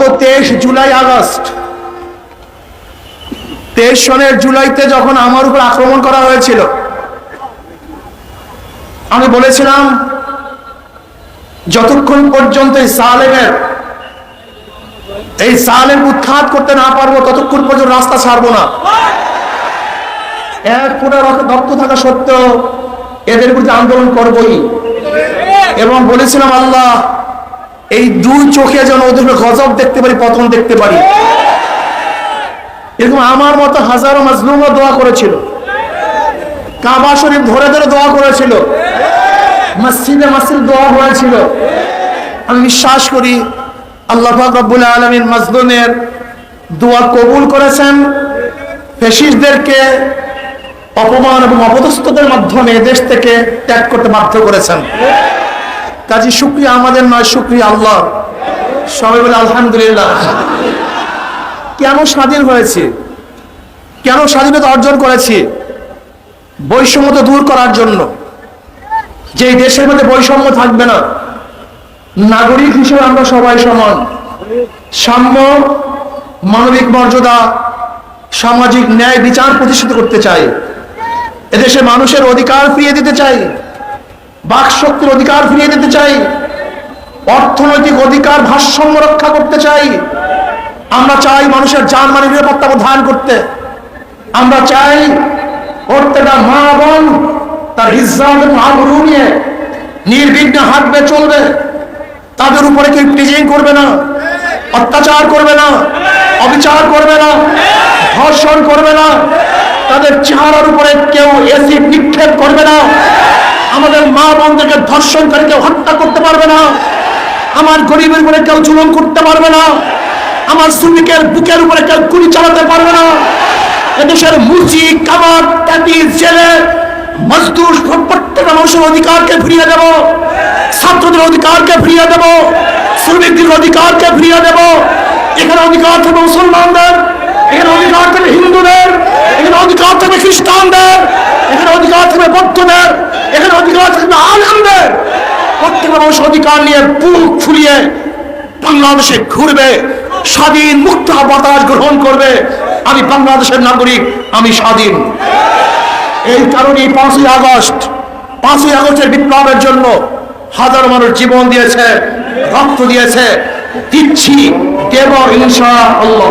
গত তেইশ July August. তেইশ সনের জুলাইতে যখন আমার উপর আক্রমণ করা হয়েছিল, আমি বলেছিলাম, যতক্ষণ পর্যন্ত এই সালেমের, এই সালেম উৎখাত করতে না পারব, ততক্ষণ পর্যন্ত রাস্তা ছাড়বো না। এক ফোটা রক্ত থাকা সত্ত্বেও এদের বিরুদ্ধে আন্দোলন করবই। এবং বলেছিলাম, আল্লাহ এই দুই চোখে যেন ওদের গজব দেখতে পারি, পতন দেখতে পারি। এরকম আমার মতো হাজারো মাজলুমও দোয়া করেছিল। কাবা শরীফ ধরে ধরে দোয়া করেছিল। মসজিদে মসজিদ দোয়া হয়েছিল। আমি বিশ্বাস করি, আল্লাহ রব্বুল আলমিন মাজলুমের দোয়া কবুল করেছেন। ফেসিসদেরকে অপমান এবং অপদস্থদের মাধ্যমে দেশ থেকে ত্যাগ করতে বাধ্য করেছেন। কাজী শুক্রিয়া আমাদের নয়, শুক্রিয়া আল্লাহ। সবাই বলে, আলহামদুলিল্লাহ। কেন স্বাধীন হয়েছে? কেন স্বাধীনতা অর্জন করেছি? বৈষম্যতা দূর করার জন্য। যে দেশের মধ্যে বৈষম্য থাকবে না, নাগরিক হিসেবে আমরা সবাই সমান। সাম্য, মানবিক মর্যাদা, সামাজিক ন্যায় বিচার প্রতিষ্ঠিত করতে চাই। এদেশে মানুষের অধিকার ফিরিয়ে দিতে চাই। বাক শক্তির অধিকার ফিরিয়ে দিতে চাই। অর্থনৈতিক অধিকার ভারসাম্য রক্ষা করতে চাই। আমরা চাই মানুষের যান মানে নিরাপত্তা প্রদান করতে। আমরা চাই প্রত্যেকটা মা বোন তার ইজ্জাত এবং আবরু নিয়ে নির্বিঘ্নে হাঁটবে, চলবে। তাদের উপরে কেউ টিজিং করবে না, অত্যাচার করবে না, অবিচার করবে না, ধর্ষণ করবে না। তাদের চেহারার উপরে কেউ এসিড নিক্ষেপ করবে না। আমাদের মা বোনদেরকে ধর্ষণকারী কেউ হত্যা করতে পারবে না। আমার গরিবের উপরে কেউ জুলুম করতে পারবে না। আমার শ্রমিকের বুকের উপরে কেউ গুলি চালাতে পারবে না। এদেশের মুচি কামার ট্যাটি জেলে, মজদুর প্রত্যেকটা মানুষের অধিকারকে ফিরিয়ে দেব। ছাত্রদের অধিকারকে ফিরিয়ে দেব। শ্রমিকদের অধিকারকে ফিরিয়ে দেব। এখানে অধিকার থাকবে মুসলমানদের। এখানে অধিকার থাকবে হিন্দুদের। এখানে অধিকার থাকবে খ্রিস্টানদের। এখানে অধিকার থাকবে বৌদ্ধদের এখানে অধিকার থাকবে আলমদের প্রত্যেকটা মানুষ অধিকার নিয়ে বুক ফুলিয়ে বাংলাদেশে ঘুরবে, স্বাধীন মুক্ত বাতাস গ্রহণ করবে। আমি বাংলাদেশের নাগরিক, আমি স্বাধীন। এই কারণেই পাঁচই আগস্ট, পাঁচই আগস্টের বিপ্লবের জন্য হাজার মানুষ জীবন দিয়েছে, রক্ত দিয়েছে। দিচ্ছি, দেব ইনশা আল্লাহ